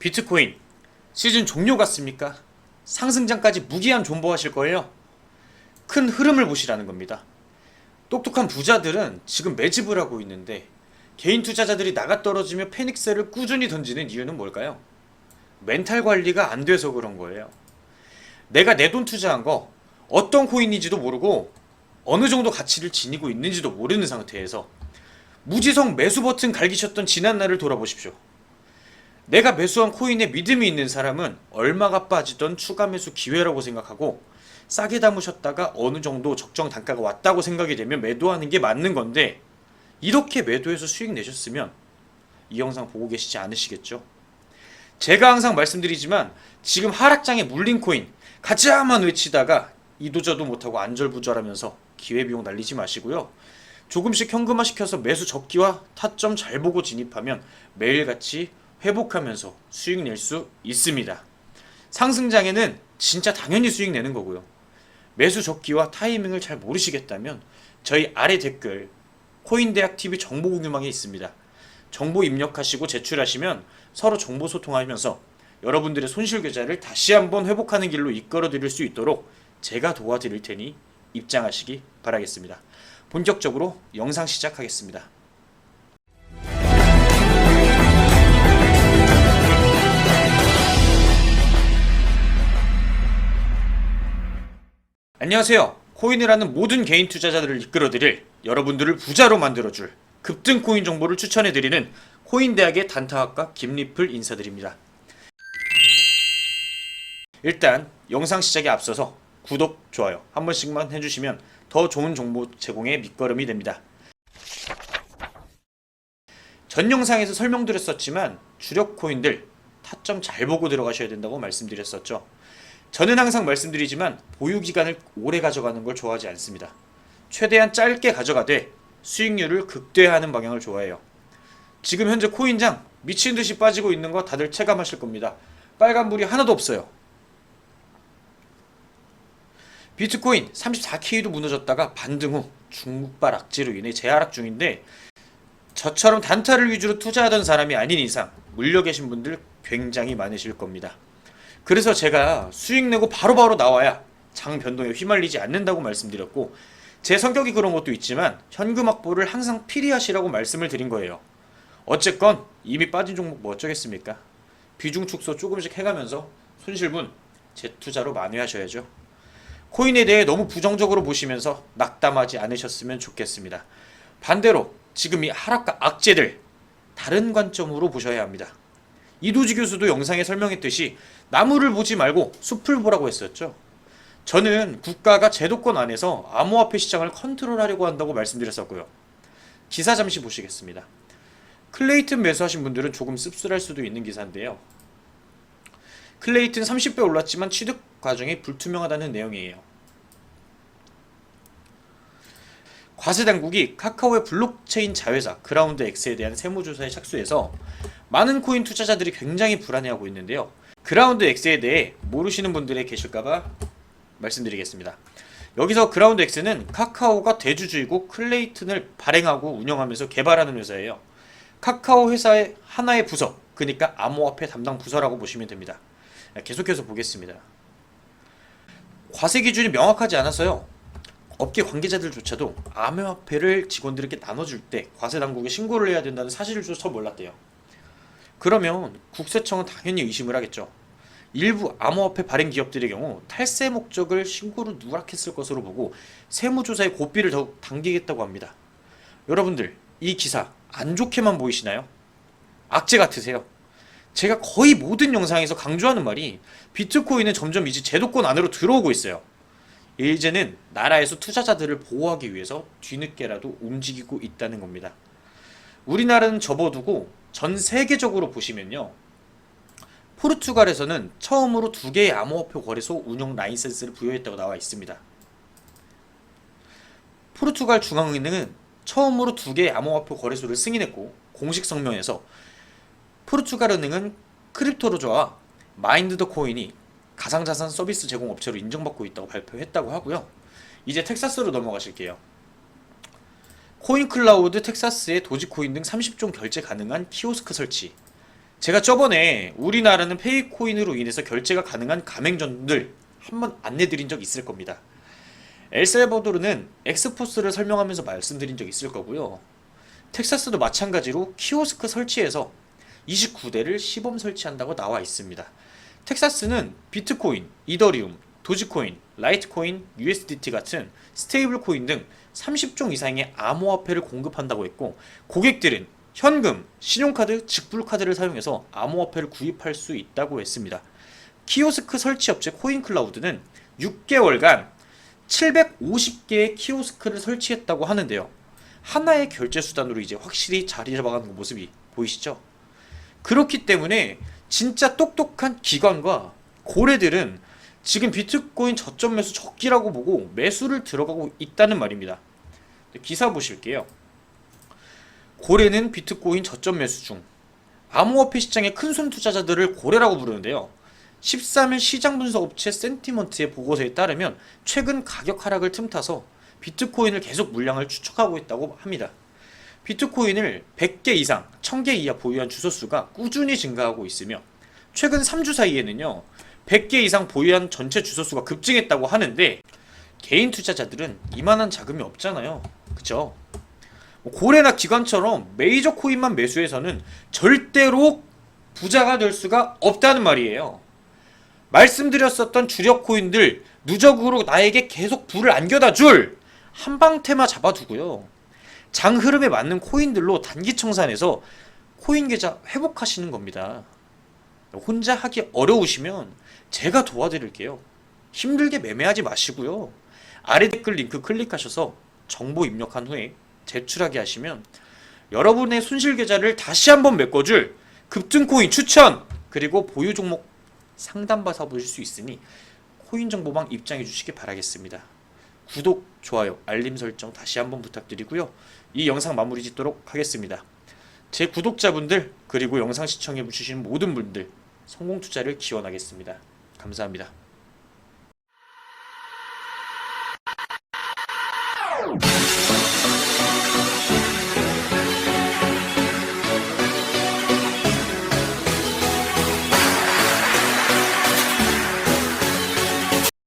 비트코인 시즌 종료 같습니까? 상승장까지 무기한 존버하실 거예요? 큰 흐름을 보시라는 겁니다. 똑똑한 부자들은 지금 매집을 하고 있는데 개인 투자자들이 나가 떨어지며 패닉셀을 꾸준히 던지는 이유는 뭘까요? 멘탈 관리가 안 돼서 그런 거예요. 내가 내 돈 투자한 거 어떤 코인인지도 모르고 어느 정도 가치를 지니고 있는지도 모르는 상태에서 무지성 매수 버튼 갈기셨던 지난 날을 돌아보십시오. 내가 매수한 코인에 믿음이 있는 사람은 얼마가 빠지던 추가 매수 기회라고 생각하고 싸게 담으셨다가 어느 정도 적정 단가가 왔다고 생각이 되면 매도하는 게 맞는 건데 이렇게 매도해서 수익 내셨으면 이 영상 보고 계시지 않으시겠죠? 제가 항상 말씀드리지만 지금 하락장에 물린 코인 가자만 외치다가 이도저도 못하고 안절부절하면서 기회비용 날리지 마시고요. 조금씩 현금화 시켜서 매수 접기와 타점 잘 보고 진입하면 매일같이 회복하면서 수익 낼 수 있습니다. 상승장에는 진짜 당연히 수익 내는 거고요. 매수 접기와 타이밍을 잘 모르시겠다면 저희 아래 댓글 코인대학 TV 정보 공유망에 있습니다. 정보 입력하시고 제출하시면 서로 정보 소통하면서 여러분들의 손실 계좌를 다시 한번 회복하는 길로 이끌어 드릴 수 있도록 제가 도와드릴 테니 입장하시기 바라겠습니다. 본격적으로 영상 시작하겠습니다. 안녕하세요. 코인을 하는 모든 개인 투자자들을 이끌어드릴 여러분들을 부자로 만들어줄 급등 코인 정보를 추천해드리는 코인대학의 단타학과 김리플 인사드립니다. 일단 영상 시작에 앞서서 구독, 좋아요 한 번씩만 해주시면 더 좋은 정보 제공에 밑거름이 됩니다. 전 영상에서 설명드렸었지만 주력 코인들 타점 잘 보고 들어가셔야 된다고 말씀드렸었죠. 저는 항상 말씀드리지만 보유 기간을 오래 가져가는 걸 좋아하지 않습니다. 최대한 짧게 가져가되 수익률을 극대화하는 방향을 좋아해요. 지금 현재 코인장 미친 듯이 빠지고 있는 거 다들 체감하실 겁니다. 빨간불이 하나도 없어요. 비트코인 34K도 무너졌다가 반등 후 중국발 악재로 인해 재하락 중인데 저처럼 단타를 위주로 투자하던 사람이 아닌 이상 물려 계신 분들 굉장히 많으실 겁니다. 그래서 제가 수익 내고 바로 바로 나와야 장 변동에 휘말리지 않는다고 말씀드렸고 제 성격이 그런 것도 있지만 현금 확보를 항상 필요하시라고 말씀을 드린 거예요. 어쨌건 이미 빠진 종목 뭐 어쩌겠습니까? 비중 축소 조금씩 해가면서 손실분 재투자로 만회하셔야죠. 코인에 대해 너무 부정적으로 보시면서 낙담하지 않으셨으면 좋겠습니다. 반대로 지금 이 하락과 악재들 다른 관점으로 보셔야 합니다. 이도지 교수도 영상에 설명했듯이 나무를 보지 말고 숲을 보라고 했었죠. 저는 국가가 제도권 안에서 암호화폐 시장을 컨트롤하려고 한다고 말씀드렸었고요. 기사 잠시 보시겠습니다. 클레이튼 매수하신 분들은 조금 씁쓸할 수도 있는 기사인데요. 클레이튼 30배 올랐지만 취득 과정이 불투명하다는 내용이에요. 과세 당국이 카카오의 블록체인 자회사 그라운드 X에 대한 세무조사에 착수해서 많은 코인 투자자들이 굉장히 불안해하고 있는데요. 그라운드 X에 대해 모르시는 분들이 계실까봐 말씀드리겠습니다. 여기서 그라운드 X는 카카오가 대주주이고 클레이튼을 발행하고 운영하면서 개발하는 회사예요. 카카오 회사의 하나의 부서, 그러니까 암호화폐 담당 부서라고 보시면 됩니다. 계속해서 보겠습니다. 과세 기준이 명확하지 않아서요. 업계 관계자들조차도 암호화폐를 직원들에게 나눠줄 때 과세 당국에 신고를 해야 된다는 사실조차 몰랐대요. 그러면 국세청은 당연히 의심을 하겠죠. 일부 암호화폐 발행 기업들의 경우 탈세 목적을 신고를 누락했을 것으로 보고 세무조사의 고삐를 더욱 당기겠다고 합니다. 여러분들 이 기사 안 좋게만 보이시나요? 악재 같으세요? 제가 거의 모든 영상에서 강조하는 말이 비트코인은 점점 이제 제도권 안으로 들어오고 있어요. 이제는 나라에서 투자자들을 보호하기 위해서 뒤늦게라도 움직이고 있다는 겁니다. 우리나라는 접어두고 전 세계적으로 보시면요. 포르투갈에서는 처음으로 두 개의 암호화폐 거래소 운영 라이센스를 부여했다고 나와 있습니다. 포르투갈 중앙은행은 처음으로 두 개의 암호화폐 거래소를 승인했고 공식 성명에서 포르투갈 은행은 크립토로저와 마인드 더 코인이 가상자산 서비스 제공 업체로 인정받고 있다고 발표했다고 하고요. 이제 텍사스로 넘어가실게요. 코인 클라우드 텍사스에 도지코인 등 30종 결제 가능한 키오스크 설치. 제가 저번에 우리나라는 페이코인으로 인해서 결제가 가능한 가맹점들 한번 안내드린 적 있을 겁니다. 엘살바도르는 엑스포스를 설명하면서 말씀드린 적 있을 거고요. 텍사스도 마찬가지로 키오스크 설치해서 29대를 시범 설치한다고 나와 있습니다. 텍사스는 비트코인, 이더리움, 도지코인, 라이트코인, USDT 같은 스테이블 코인 등 30종 이상의 암호화폐를 공급한다고 했고 고객들은 현금, 신용카드, 직불카드를 사용해서 암호화폐를 구입할 수 있다고 했습니다. 키오스크 설치 업체 코인클라우드는 6개월간 750개의 키오스크를 설치했다고 하는데요. 하나의 결제 수단으로 이제 확실히 자리 잡아가는 모습이 보이시죠? 그렇기 때문에 진짜 똑똑한 기관과 고래들은 지금 비트코인 저점 매수 적기라고 보고 매수를 들어가고 있다는 말입니다. 기사 보실게요. 고래는 비트코인 저점 매수 중. 암호화폐 시장의 큰손 투자자들을 고래라고 부르는데요. 13일 시장 분석 업체 센티먼트의 보고서에 따르면 최근 가격 하락을 틈타서 비트코인을 계속 물량을 추적하고 있다고 합니다. 비트코인을 100개 이상, 1000개 이하 보유한 주소 수가 꾸준히 증가하고 있으며 최근 3주 사이에는요. 100개 이상 보유한 전체 주소 수가 급증했다고 하는데 개인 투자자들은 이만한 자금이 없잖아요. 그죠? 뭐 고래나 기관처럼 메이저 코인만 매수해서는 절대로 부자가 될 수가 없다는 말이에요. 말씀드렸었던 주력 코인들 누적으로 나에게 계속 불을 안겨다 줄 한방 테마 잡아두고요. 장 흐름에 맞는 코인들로 단기 청산해서 코인 계좌 회복하시는 겁니다. 혼자 하기 어려우시면 제가 도와드릴게요. 힘들게 매매하지 마시고요. 아래 댓글 링크 클릭하셔서 정보 입력한 후에 제출하게 하시면 여러분의 손실 계좌를 다시 한번 메꿔줄 급등 코인 추천 그리고 보유 종목 상담 받아 보실 수 있으니 코인 정보방 입장해 주시기 바라겠습니다. 구독, 좋아요, 알림 설정 다시 한번 부탁드리고요. 이 영상 마무리 짓도록 하겠습니다. 제 구독자분들 그리고 영상 시청해 주신 모든 분들 성공 투자를 기원하겠습니다. 감사합니다.